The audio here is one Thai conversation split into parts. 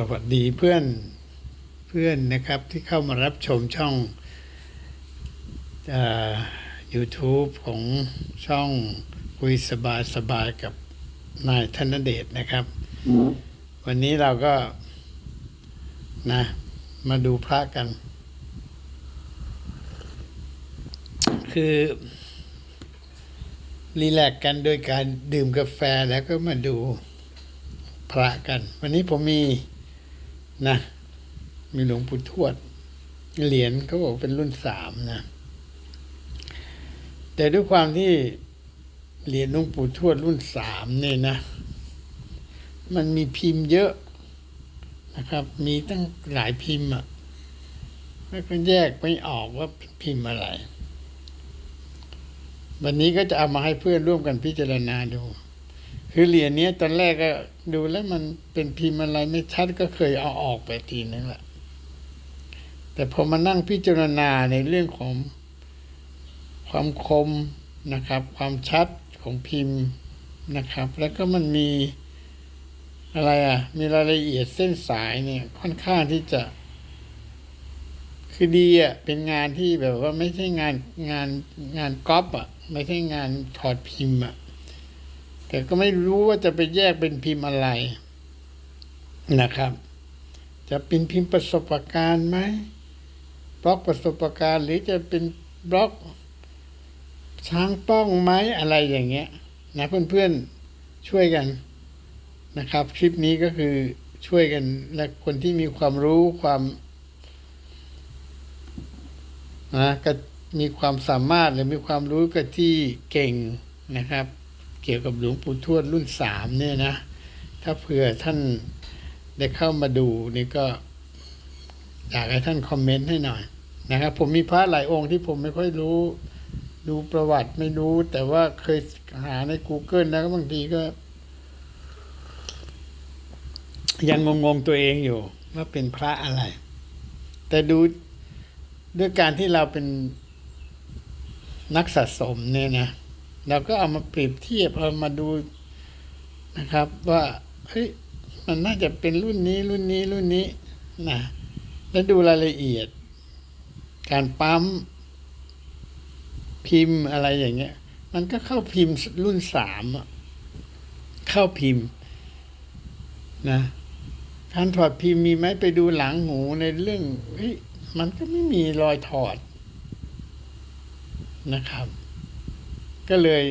สวัสดีเพื่อนเพื่อนนะครับที่เข้ามารับชมช่องอ YouTube ของช่องคุยสบายสบายกับนายธนเดชนะครับ วันนี้เราก็นะ มาดูพระกัน คือ รีแลกซ์กันโดยการดื่มกาแฟแล้วก็มาดูพระกัน วันนี้ผมมี นะ มีหลวงปู่ทวด เหรียญเขาบอกเป็นรุ่นสามนะ แต่ด้วยความที่เหรียญหลวงปู่ทวดรุ่นสามเนี่ยนะ มันมีพิมพ์เยอะนะครับ มีตั้งหลายพิมพ์อะแล้วก็แยกไม่ออกว่าพิมพ์อะไร วันนี้ก็จะเอามาให้เพื่อนร่วมกันพิจารณาดู คือเหรียญนี้ตอนแรกก็ดูแล้วมันเป็นพิมพ์อะไรไม่ชัดก็เคยเอาออกไปทีนึงแหละ แต่พอมานั่งพิจารณาในเรื่องของความคมนะครับ ความชัดของพิมพ์นะครับ แล้วก็มันมีอะไรอะ มีรายละเอียดเส้นสายเนี่ยค่อนข้างที่จะ คือดีอะ เป็นงานที่แบบว่าไม่ใช่งานงานงานก๊อปอะ ไม่ใช่งานถอดพิมพ์อะ แต่ก็ไม่รู้ว่าจะไปแยกเป็นพิมพ์อะไรนะครับ จะเป็นพิมพ์ประสบการณ์ไหมบล็อกประสบการณ์ หรือจะเป็นบล็อกช้างป้องไหมอะไรอย่างเงี้ย นะเพื่อนๆช่วยกันนะครับ คลิปนี้ก็คือช่วยกันและคนที่มีความรู้ความนะก็มีความสามารถหรือมีความรู้ก็ที่เก่งนะครับ เกี่ยวกับหลวงปู่ทวดรุ่นสามเนี่ยนะ ถ้าเผื่อท่านได้เข้ามาดูนี่ก็อยากให้ท่านคอมเมนต์ให้หน่อยนะครับ ผมมีพระหลายองค์ที่ผมไม่ค่อยรู้ดูประวัติไม่รู้ แต่ว่าเคยหาใน Google แล้วก็บางทีก็ ยังงงๆตัวเองอยู่ ว่าเป็นพระอะไร แต่ดูด้วยการที่เราเป็นนักสะสมเนี่ยนะ เราก็เอามาเปรียบเทียบเอามาดูนะครับ ว่าเฮ้ยมันน่าจะเป็นรุ่นนี้รุ่นนี้รุ่นนี้นะแล้วดูรายละเอียด การปั๊มพิมพ์อะไรอย่างเงี้ย มันก็เข้าพิมพ์รุ่นสามอะเข้าพิมพ์นะการถอดพิมพ์มีไหมไปดูหลังหูในเรื่องเฮ้ยมันก็ไม่มีรอยถอดนะครับ ก็เลย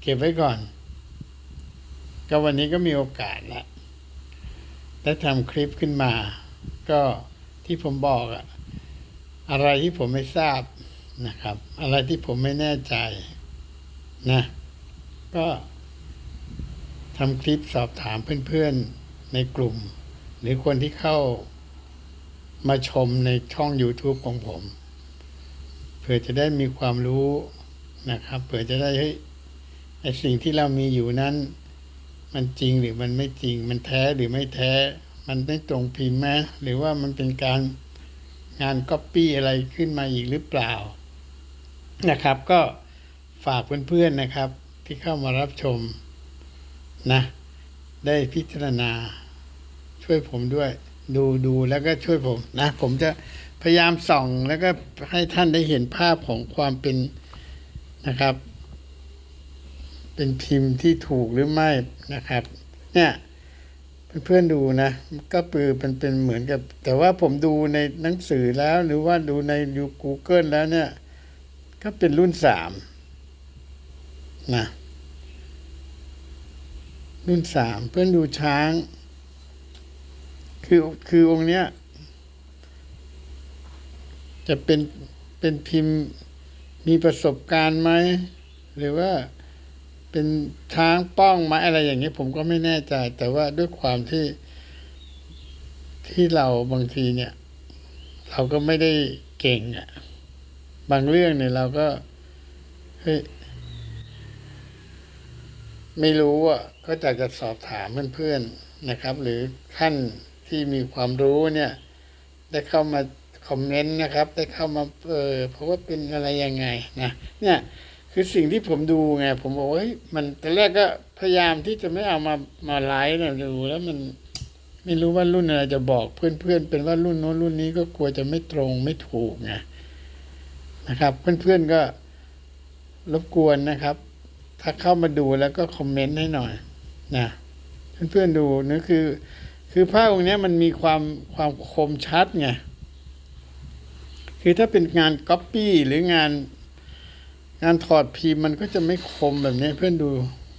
เก็บไว้ก่อน ก็วันนี้ก็มีโอกาสแล้วได้ทำคลิปขึ้นมา ก็ที่ผมบอกอะอะไรที่ผมไม่ทราบนะครับ อะไรที่ผมไม่แน่ใจนะ ก็ทำคลิปสอบถามเพื่อนๆในกลุ่ม หรือคนที่เข้ามาชมในช่อง YouTube ของผม เพื่อจะได้มีความรู้ นะครับเผื่อจะได้เฮ้ยไอสิ่งที่เรามีอยู่นั้น มันจริงหรือมันไม่จริง มันแท้หรือไม่แท้ มันไม่ตรงพิมพ์ไหมหรือว่ามันเป็นการงานก๊อปปี้อะไรขึ้นมาอีกหรือเปล่า นะครับ ก็ฝากเพื่อนๆนะครับ ที่เข้ามารับชมนะ ได้พิจารณา ช่วยผมด้วย ดูดูแล้วก็ช่วยผมนะ ผมจะพยายามส่องแล้วก็ให้ท่านได้เห็นภาพของความเป็น นะครับ เป็นพิมพ์ที่ถูกหรือไม่นะครับ เนี่ยเพื่อนๆดูนะ ก็ปือเป็นเป็นเหมือนกับ แต่ว่าผมดูในหนังสือแล้วหรือว่าดูในยูกูเกิลแล้วเนี่ย ก็เป็นรุ่นสามนะรุ่นสามเพื่อนดูช้าง คือคือองค์เนี้ย จะเป็นเป็นพิมพ์ มีประสบการณ์ไหมหรือว่าเป็นช้างป้องไหมอะไรอย่างเงี้ผมก็ไม่แน่ใจ แต่ว่าด้วยความที่ที่เราบางทีเนี่ย เราก็ไม่ได้เก่งอะ่ะ บางเรื่องเนี่ยเราก็เฮ้ยไม่รู้อะก็อยากจะสอบถามเพื่อนๆนะครับ หรือท่านที่มีความรู้เนี่ย ได้เข้ามา คอมเมนต์นะครับ ได้เข้ามาเออเพราะว่าเป็นอะไรยังไงนะเนี่ยคือสิ่งที่ผมดูไงผมบอกว่าเฮ้ยมันแต่แรกก็พยายามที่จะไม่เอามามาไลฟ์นะดูแล้วมันไม่รู้ว่ารุ่นอะไรจะบอกเพื่อนๆ เป็นว่ารุ่นโน้นรุ่นนี้ก็กลัวจะไม่ตรงไม่ถูกไงนะครับ เพื่อนๆก็รบกวนนะครับ ถ้าเข้ามาดูแล้วก็คอมเมนต์ให้หน่อยนะเพื่อนๆดูนี่คือ คือผ้าองค์นี้มันมีความความคมชัดไง คือถ้าเป็นงานก๊อปปี้หรืองานงานถอดพิมพ์มันก็จะไม่คมแบบนี้เพื่อนดู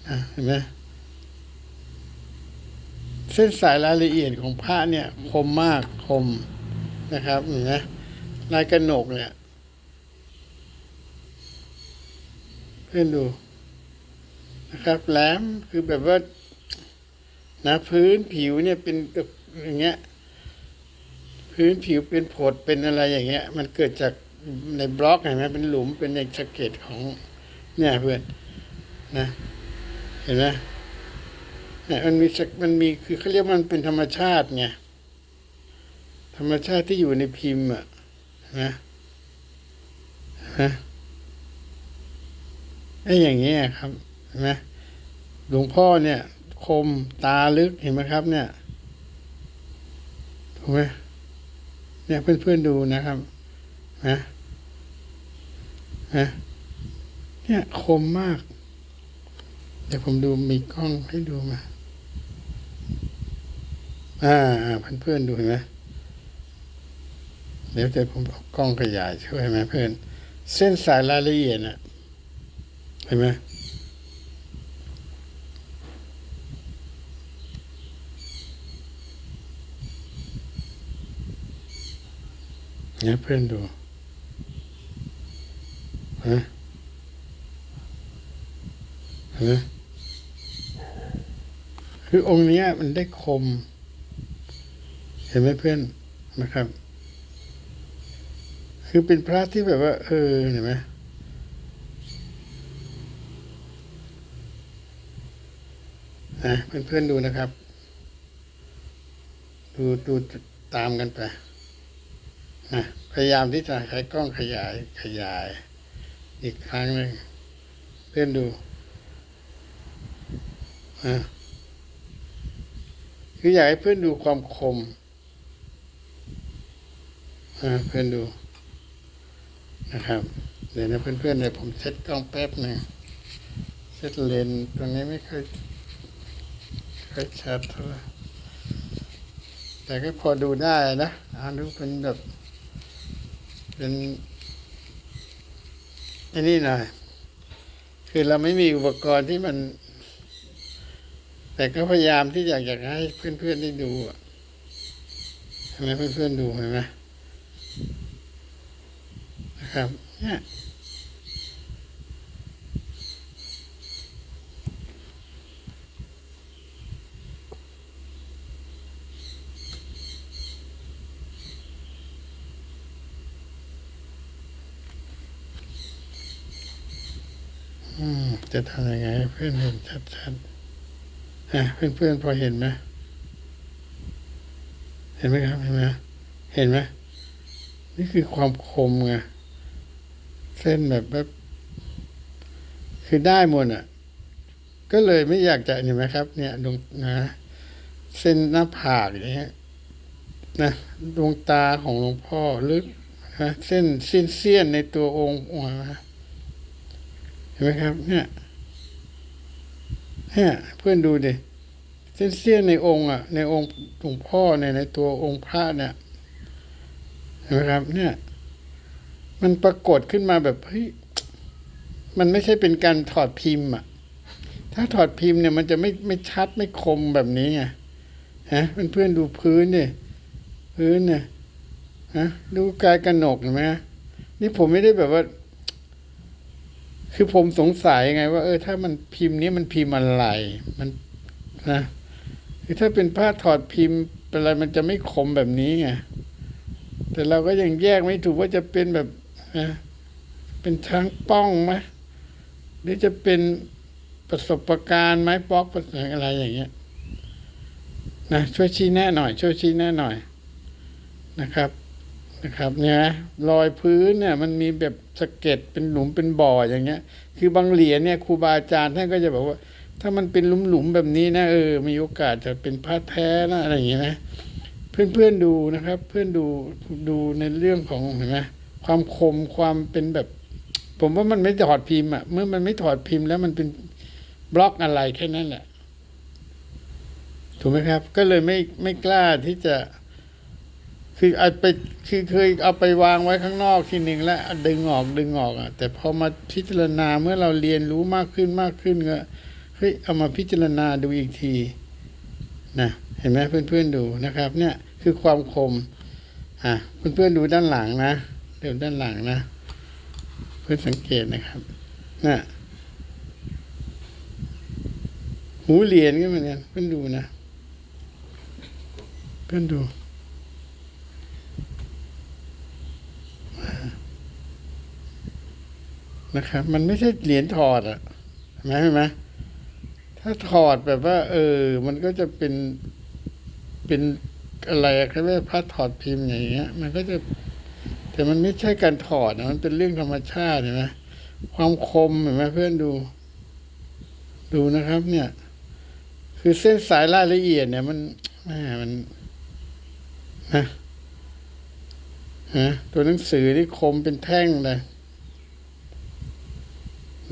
นะเห็นไหมเส้นสายรายละเอียดของผ้าเนี่ยคมมากคมนะครับเห็นไหมลายกระหนกเนี่ย เพื่อนดูนะครับแหลมคือแบบว่านะพื้นผิวเนี่ยเป็นแบบอย่างเงี้ย พื้นผิวเป็นผดเป็นอะไรอย่างเงี้ย มันเกิดจากในบล็อกเห็นไหมเป็นหลุมเป็นในสะเก็ตของเนี่ยเพื่อนนะเห็นไหมเนี่ยมันมีสักมันมีคือเขาเรียกมันเป็นธรรมชาติไงธรรมชาติที่อยู่ในพิมพ์อะนะนะไอ้อย่างเงี้ยครับเห็นไหมหลวงพ่อเนี่ย คมตาลึกเห็นไหมครับ เนี่ยถูกไหม เนี่ยเพื่อนๆดูนะครับนะนะเนี่ยคมมาก เดี๋ยวผมดูมีกล้องให้ดูมาอ่าอ่าเพื่อนๆดูเห็นไหมเดี๋ยวเดี๋ยวผมเอากล้องขยายช่วยไหมเพื่อน เส้นสายรายละเอียดน่ะเห็นไหม เนี่ยเพื่อนดูฮะเห็นไหมคือองค์เนี้ยมันได้คม เห็นไหมเพื่อนนะครับ คือเป็นพระที่แบบว่า เออเห็นไหมนะเพื่อนๆดูนะครับ ดูดูตามกันไป พยายามที่จะใช้กล้องขยายขยาย อีกครั้งหนึ่งเพื่อนดูคืออยากให้เพื่อนดูความคมเพื่อนดูนะครับ เดี๋ยวนะเพื่อนๆเดี๋ยวผมเซ็ตกล้องแป๊บหนึ่งเซ็ตเลนส์ตรงนี้ไม่ค่อยค่อยชัดเท่าไหร่แต่ก็พอดูได้นะอ่านดูเป็นแบบ เป็นไอ้นี่หน่อย คือเราไม่มีอุปกรณ์ที่มัน แต่ก็พยายามที่อยากอยากให้เพื่อนๆได้ดูเห็นไหมเพื่อนๆดูเห็นไหมนะครับ เนี่ยอืม จะทำยังไงให้เพื่อนเห็นชัดๆฮะเพื่อนๆพอเห็นไหมเห็นไหมครับเห็นไหมเห็นไหมนี่คือความคมไงเส้นแบบแบบคือได้หมดอะ ก็เลยไม่อยากจะเห็นไหมครับ เนี่ยดวงนะ เส้นหน้าผากอย่างเงี้ยนะดวงตาของหลวงพ่อลึกนะเส้นเส้นเสี้ยนในตัวองค์องค์นะเห็นไหมครับ เนี่ย เนี่ยเพื่อนดูดิเส้นเสี้ยนในองค์อะ ในองค์หลวงพ่อในในตัวองค์พระเนี่ยเห็นไหมครับ เนี่ย มันปรากฏขึ้นมาแบบเฮ้ยมันไม่ใช่เป็นการถอดพิมพ์อะ ถ้าถอดพิมพ์เนี่ย มันจะไม่ไม่ชัดไม่คมแบบนี้ไงฮะเพื่อนๆดูพื้นเนี่ยพื้นเนี่ยฮะดูกายกระหนกเห็นไหมนี่ผมไม่ได้แบบว่า คือผมสงสัยไง ว่าเออถ้ามันพิมพ์นี้มันพิมพ์อะไรมันนะคือถ้าเป็นผ้าถอดพิมพ์เป็นอะไรมันจะไม่คมแบบนี้ไงแต่เราก็ยังแยกไม่ถูกว่าจะเป็นแบบนะเป็นช้างป้องไหมหรือจะเป็นประสบการณ์ไหมป๊อกประสบอะไรอย่างเงี้ยนะช่วยชี้แนะหน่อย ช่วยชี้แนะหน่อยนะครับ นะครับเนี่ยนะรอยพื้นเนี่ยมันมีแบบสะเก็ดเป็นหลุมเป็นบ่ออย่างเงี้ย คือบางเหรียญเนี่ยครูบาอาจารย์ท่านก็จะบอกว่า ถ้ามันเป็นหลุมๆแบบนี้นะเออมีโอกาสจะเป็นพระแท้นะอะไรอย่างเงี้ยนะเพื่อนๆดูนะครับ เพื่อนดูดูในเรื่องของเห็นไหมความคมความเป็นแบบ ผมว่ามันไม่ถอดพิมพ์อะเมื่อมันไม่ถอดพิมพ์แล้วมันเป็นบล็อกอะไรแค่นั้นแหละถูกไหมครับ ก็เลยไม่ไม่กล้าที่จะ คือเอาไปคือเคยเอาไปวางไว้ข้างนอกทีหนึ่งแล้วดึงออกดึงออกอะ แต่พอมาพิจารณาเมื่อเราเรียนรู้มากขึ้นมากขึ้นก็เฮ้ยเอามาพิจารณาดูอีกทีนะเห็นไหมเพื่อนๆดูนะครับ เนี่ยคือความคมอะเพื่อนๆดูด้านหลังนะเดี๋ยวด้านหลังนะ เพื่อนสังเกตนะครับน่ะหูเหรียญก็เหมือนกันเพื่อนดูนะ เพื่อนดู นะครับ มันไม่ใช่เหรียญถอดอะเห็นไหมเห็นไหมถ้าถอดแบบว่า เออ มันก็จะเป็นเป็นอะไรอะเขาเรียกพระถอดพิมพ์อย่างเงี้ย มันก็จะ แต่มันไม่ใช่การถอดนะมันเป็นเรื่องธรรมชาติเห็นไหมความคมเห็นไหมเพื่อนดู ดูนะครับ เนี่ย คือเส้นสายรายละเอียดเนี่ย มันแหมมันนะฮะตัวหนังสือที่คมเป็นแท่งเลย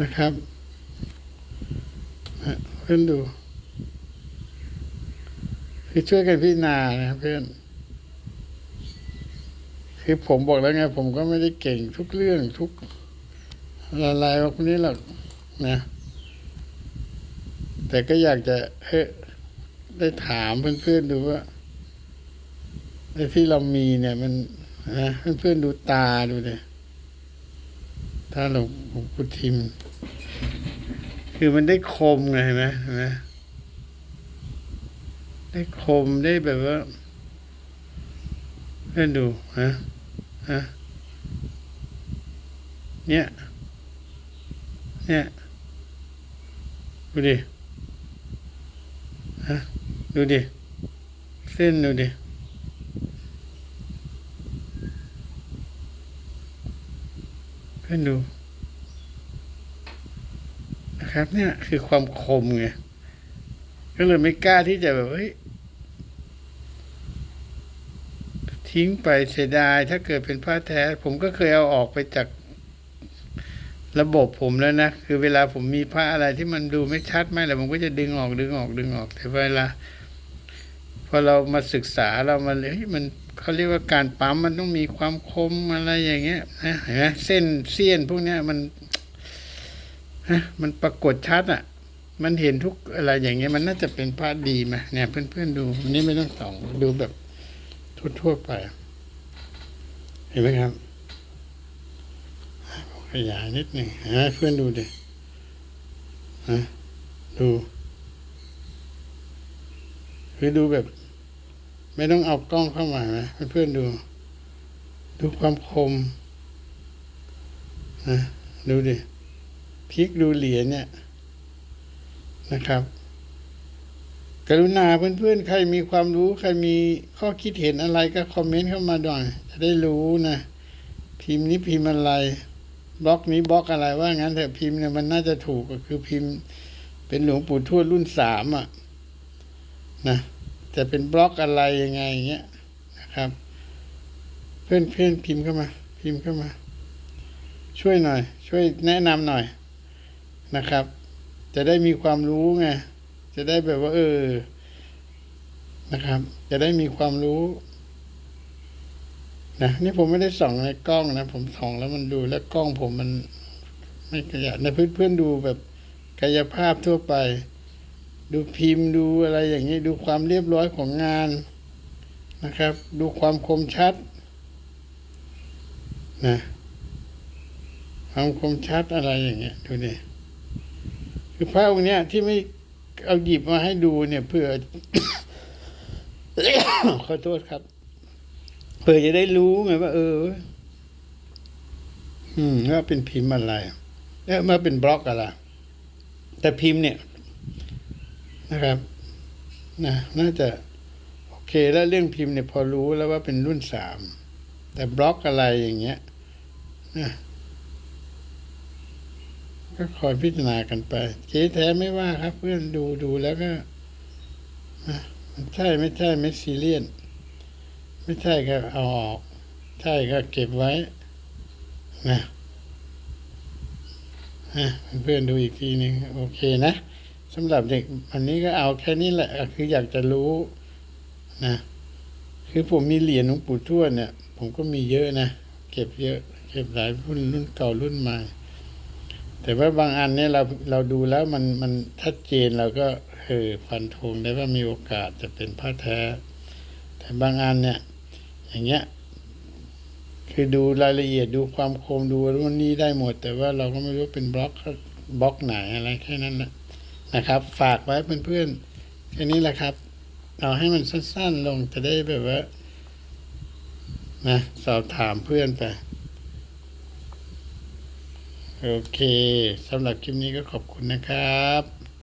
นะครับเพื่อนดูคือช่วยกันพิจารณานะครับเพื่อน คือผมบอกแล้วไง ผมก็ไม่ได้เก่งทุกเรื่องทุกอะไรพวกนี้หรอกนะ แต่ก็อยากจะเฮ้ได้ถามเพื่อนๆดูว่าไอ้ที่เรามีเนี่ยมันนะเพื่อนๆดูตาดูเลยถ้าหลวงหลวงปู่ทิม คือมันได้คมไงเห็นไหมเห็นไหมได้คมได้แบบว่าเพื่อนดูฮะฮะเนี่ยเนี่ยดูดิฮะดูดิเส้นดูดิเพื่อนดู ครับ เนี่ยคือความคมไงก็เลยไม่กล้าที่จะแบบเฮ้ยทิ้งไปเสียดายถ้าเกิดเป็นผ้าแท้ ผมก็เคยเอาออกไปจากระบบผมแล้วนะ คือเวลาผมมีผ้าอะไรที่มันดูไม่ชัดไม่แต่ผมก็จะดึงออกดึงออกดึงออก แต่เวลา พอเรามาศึกษาเรามาเลยเฮ้ยมันเขาเรียกว่าการปั๊มมันต้องมีความคมอะไรอย่างเงี้ยนะเห็นไหมเส้นเสี้ยนพวกเนี้ยมัน ฮะมันปรากฏชัดอะ มันเห็นทุกอะไรอย่างเงี้ย มันน่าจะเป็นพระดีไหมเนี่ยเพื่อนๆดูอันนี้ไม่ต้องส่องดูแบบทั่วๆไป เห็นไหมครับขยายนิดหนึ่งให้เพื่อนดูดิฮะดูคือดูแบบ ไม่ต้องเอากล้องเข้ามานะเพื่อนๆดู ดูความคมนะดูดิ พลิกดูเหรียญเนี่ยนะครับ กรุณาเพื่อนๆ ใครมีความรู้ใครมีข้อคิดเห็นอะไรก็คอมเมนต์เข้ามาด่อยจะได้รู้นะ พิมพ์นี้พิมพ์อะไรบล็อกนี้บล็อกอะไรว่างั้นแต่พิมพ์เนี่ยมันน่าจะถูกก็คือพิมพ์ เป็นหลวงปู่ทวดรุ่นสามอะนะจะเป็นบล็อกอะไรยังไงอย่างเงี้ยนะครับ เพื่อนเพื่อนพิมพ์เข้ามา พิมพ์เข้ามา ช่วยหน่อย ช่วยแนะนำหน่อย นะครับ จะได้มีความรู้ไงจะได้แบบว่า เออ นะครับ จะได้มีความรู้นะนี่ผมไม่ได้ส่องในกล้องนะ ผมส่องแล้วมันดูแล้วกล้องผมมัน ไม่ขยันในเพื่อนเพื่อนๆดูแบบกายภาพทั่วไป ดูพิมพ์ดูอะไรอย่างนี้ ดูความเรียบร้อยของงานนะครับ ดูความคมชัดนะความคมชัดอะไรอย่างเงี้ยดูดิ คือพระองค์เนี้ยที่ไม่เอาหยิบมาให้ดูเนี่ยเพื่อขอโทษครับเพื่อจะได้รู้ไงว่า เออ อืมว่าเป็นพิมพ์อะไรแล้วมาเป็นบล็อกอะไรแต่พิมพ์เนี่ย นะครับนะน่าจะ โอเคแล้วเรื่องพิมพ์เนี่ยพอรู้แล้วว่าเป็นรุ่นสามแต่บล็อกอะไรอย่างเงี้ยนะ ก็คอยพิจารณากันไปเจ๊แท้ไม่ว่าครับ เพื่อนดูดูแล้วก็อะมันใช่ไม่ใช่ไม่ซีเรียสไม่ใช่ก็เอาออก ใช่ก็เก็บไว้นะฮะเพื่อนดูอีกทีหนึ่งโอเคนะสำหรับเด็กอันนี้ก็เอาแค่นี้แหละ คืออยากจะรู้นะคือผมมีเหรียญหลวงปู่ทวดเนี่ย ผมก็มีเยอะนะ เก็บเยอะ เก็บหลายรุ่นรุ่นเก่ารุ่นใหม่ แต่ว่าบางอันเนี่ยเราเราดูแล้วมันมันชัดเจนเราก็เออฟันธงได้ว่ามีโอกาสจะเป็นผ้าแท้ แต่บางอันเนี่ย อย่างเงี้ย คือดูรายละเอียดดูความคมดูรุ่นนี้ได้หมด แต่ว่าเราก็ไม่รู้เป็นบล็อกบล็อกไหนอะไรแค่นั้นแหละนะครับ ฝากไว้เพื่อนๆแค่นี้แหละครับ เอาให้มันสั้นๆลงจะได้แบบว่านะสอบถามเพื่อนไป โอเคสำหรับคลิปนี้ก็ขอบคุณนะครับ